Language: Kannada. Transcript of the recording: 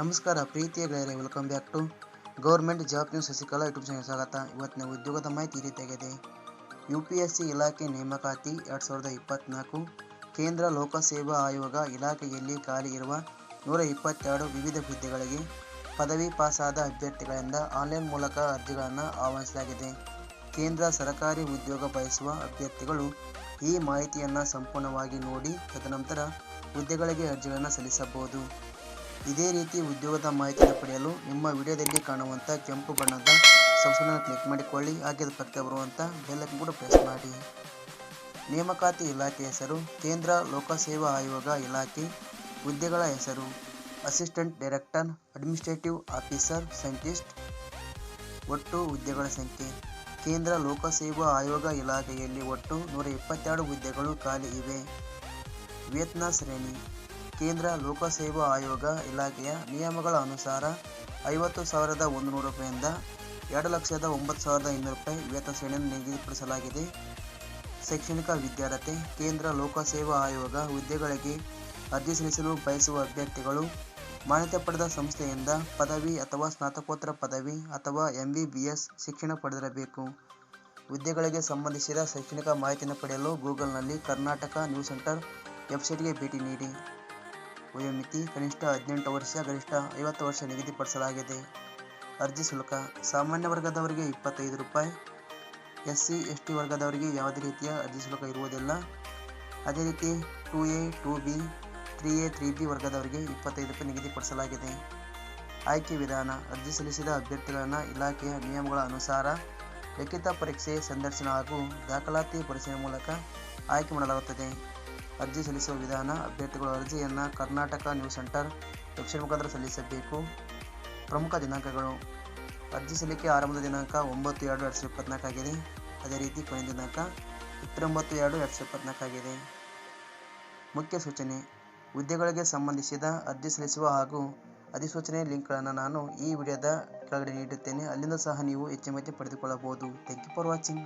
ನಮಸ್ಕಾರ, ಪ್ರೀತಿಯ ಗೆಳೆಯರೆ welcome back to government job news Shashikala YouTube channel ಸ್ವಾಗತ. ಇವತ್ತಿನ ಉದ್ಯೋಗದ ಮಾಹಿತಿ ಈ ರೀತಿಯಾಗಿದೆ ಯು ಪಿ ಎಸ್ ಸಿ ಇಲಾಖೆ ನೇಮಕಾತಿ ಎರಡು ಸಾವಿರದ ಇಪ್ಪತ್ತ್ನಾಲ್ಕು ಕೇಂದ್ರ ಲೋಕಸೇವಾ ಆಯೋಗ ಇಲಾಖೆಯಲ್ಲಿ ಖಾಲಿ ಇರುವ ನೂರ ಇಪ್ಪತ್ತೆರಡು ವಿವಿಧ ಹುದ್ದೆಗಳಿಗೆ ಪದವಿ ಪಾಸಾದ ಅಭ್ಯರ್ಥಿಗಳಿಂದ ಆನ್ಲೈನ್ ಮೂಲಕ ಅರ್ಜಿಗಳನ್ನು ಆಹ್ವಾನಿಸಲಾಗಿದೆ. ಕೇಂದ್ರ ಸರ್ಕಾರಿ ಉದ್ಯೋಗ ಬಯಸುವ ಅಭ್ಯರ್ಥಿಗಳು ಈ ಮಾಹಿತಿಯನ್ನು ಸಂಪೂರ್ಣವಾಗಿ ನೋಡಿ, ತದನಂತರ ಹುದ್ದೆಗಳಿಗೆ ಅರ್ಜಿಗಳನ್ನು ಸಲ್ಲಿಸಬಹುದು. ಇದೇ ರೀತಿ ಉದ್ಯೋಗದ ಮಾಹಿತಿಯನ್ನು ಪಡೆಯಲು ನಿಮ್ಮ ವಿಡಿಯೋದಲ್ಲಿ ಕಾಣುವಂಥ ಕೆಂಪು ಬಣ್ಣದ ಸಂಶೋಧನೆ ಕ್ಲಿಕ್ ಮಾಡಿಕೊಳ್ಳಿ. ಹಾಗೆ ಪಕ್ಕ ಬರುವಂಥ ಬೆಲ್ಲಕ್ಕೆ ಕೂಡ ಪ್ರೆಸ್ ಮಾಡಿ. ನೇಮಕಾತಿ ಇಲಾಖೆ ಹೆಸರು, ಕೇಂದ್ರ ಲೋಕಸೇವಾ ಆಯೋಗ ಇಲಾಖೆ, ಹುದ್ದೆಗಳ ಹೆಸರು, assistant director, administrative officer, scientist, ಒಟ್ಟು ಹುದ್ದೆಗಳ ಸಂಖ್ಯೆ. ಕೇಂದ್ರ ಲೋಕಸೇವಾ ಆಯೋಗ ಇಲಾಖೆಯಲ್ಲಿ ಒಟ್ಟು ನೂರ ಇಪ್ಪತ್ತೆರಡು ಹುದ್ದೆಗಳು ಖಾಲಿ ಇವೆ. ವೇತನ ಶ್ರೇಣಿ, ಕೇಂದ್ರ ಲೋಕಸೇವಾ ಆಯೋಗ ಇಲಾಖೆಯ ನಿಯಮಗಳ ಅನುಸಾರ ಐವತ್ತು ಸಾವಿರದ ಒಂದು ನೂರು ರೂಪಾಯಿಂದ ಎರಡು ಲಕ್ಷದ ಒಂಬತ್ತು ಸಾವಿರದ ಇನ್ನೂರು ರೂಪಾಯಿ ವೇತನ ಶ್ರೇಣಿಯನ್ನು ನಿಗದಿಪಡಿಸಲಾಗಿದೆ. ಶೈಕ್ಷಣಿಕ ವಿದ್ಯಾರ್ಥಿ ಕೇಂದ್ರ ಲೋಕಸೇವಾ ಆಯೋಗ ಹುದ್ದೆಗಳಿಗೆ ಅರ್ಜಿ ಸಲ್ಲಿಸಲು ಬಯಸುವ ಅಭ್ಯರ್ಥಿಗಳು, ಮಾನ್ಯತೆ ಪಡೆದ ಸಂಸ್ಥೆಯಿಂದ ಪದವಿ ಅಥವಾ ಸ್ನಾತಕೋತ್ತರ ಪದವಿ ಅಥವಾ ಎಂ ಬಿ ಬಿ ಎಸ್ ಶಿಕ್ಷಣ ಪಡೆದಿರಬೇಕು. ಹುದ್ದೆಗಳಿಗೆ ಸಂಬಂಧಿಸಿದ ಶೈಕ್ಷಣಿಕ ಮಾಹಿತಿಯನ್ನು ಪಡೆಯಲು ಗೂಗಲ್ನಲ್ಲಿ ಕರ್ನಾಟಕ ನ್ಯೂಸ್ ಸೆಂಟರ್ ವೆಬ್ಸೈಟ್ಗೆ ಭೇಟಿ ನೀಡಿ. ವಯೋಮಿತಿ ಕನಿಷ್ಠ ಹದಿನೆಂಟು ವರ್ಷ, ಗರಿಷ್ಠ ಐವತ್ತು ವರ್ಷ ನಿಗದಿಪಡಿಸಲಾಗಿದೆ. ಅರ್ಜಿ ಶುಲ್ಕ, ಸಾಮಾನ್ಯ ವರ್ಗದವರಿಗೆ ಇಪ್ಪತ್ತೈದು ರೂಪಾಯಿ. ಎಸ್ ಸಿ ಎಸ್ ಟಿ ವರ್ಗದವರಿಗೆ ಯಾವುದೇ ರೀತಿಯ ಅರ್ಜಿ ಶುಲ್ಕ ಇರುವುದಿಲ್ಲ. ಅದೇ ರೀತಿ two A, two B, three A, three B ವರ್ಗದವರಿಗೆ ಇಪ್ಪತ್ತೈದು ರೂಪಾಯಿ ನಿಗದಿಪಡಿಸಲಾಗಿದೆ. ಆಯ್ಕೆ ವಿಧಾನ, ಅರ್ಜಿ ಸಲ್ಲಿಸಿದ ಅಭ್ಯರ್ಥಿಗಳನ್ನು ಇಲಾಖೆಯ ನಿಯಮಗಳ ಅನುಸಾರ ಲಿಖಿತ ಪರೀಕ್ಷೆ, ಸಂದರ್ಶನ ಹಾಗೂ ದಾಖಲಾತಿ ಪರಿಶೀಲನೆ ಮೂಲಕ ಆಯ್ಕೆ ಮಾಡಲಾಗುತ್ತದೆ. ಅರ್ಜಿ ಸಲ್ಲಿಸುವ ವಿಧಾನ, ಅಭ್ಯರ್ಥಿಗಳು ಅರ್ಜಿಯನ್ನು ಕರ್ನಾಟಕ ನ್ಯೂಸ್ ಸೆಂಟರ್ ವೆಬ್ಸೈಟ್ ಮುಖಾಂತರ ಸಲ್ಲಿಸಬೇಕು. ಪ್ರಮುಖ ದಿನಾಂಕಗಳು. ಅರ್ಜಿ ಸಲ್ಲಿಕೆ ಆರಂಭದ ದಿನಾಂಕ ಒಂಬತ್ತು ಎರಡು ಎರಡು ಸಾವಿರದ ಇಪ್ಪತ್ನಾಲ್ಕಾಗಿದೆ ಅದೇ ರೀತಿ ಕೊನೆಯ ದಿನಾಂಕ ಇಪ್ಪತ್ತೊಂಬತ್ತು ಎರಡು ಎರಡು ಸಾವಿರದ ಇಪ್ಪತ್ನಾಲ್ಕು ಆಗಿದೆ. ಮುಖ್ಯ ಸೂಚನೆ. ಹುದ್ದೆಗಳಿಗೆ ಸಂಬಂಧಿಸಿದ ಅರ್ಜಿ ಸಲ್ಲಿಸುವ ಹಾಗೂ ಅಧಿಸೂಚನೆ ಲಿಂಕ್ಗಳನ್ನು ನಾನು ಈ ವಿಡಿಯೋದ ಕೆಳಗಡೆ ನೀಡುತ್ತೇನೆ ಅಲ್ಲಿಂದ ಸಹ ನೀವು ಹೆಚ್ಚಿನ ಮಾಹಿತಿ ಪಡೆದುಕೊಳ್ಳಬಹುದು. Thank you for watching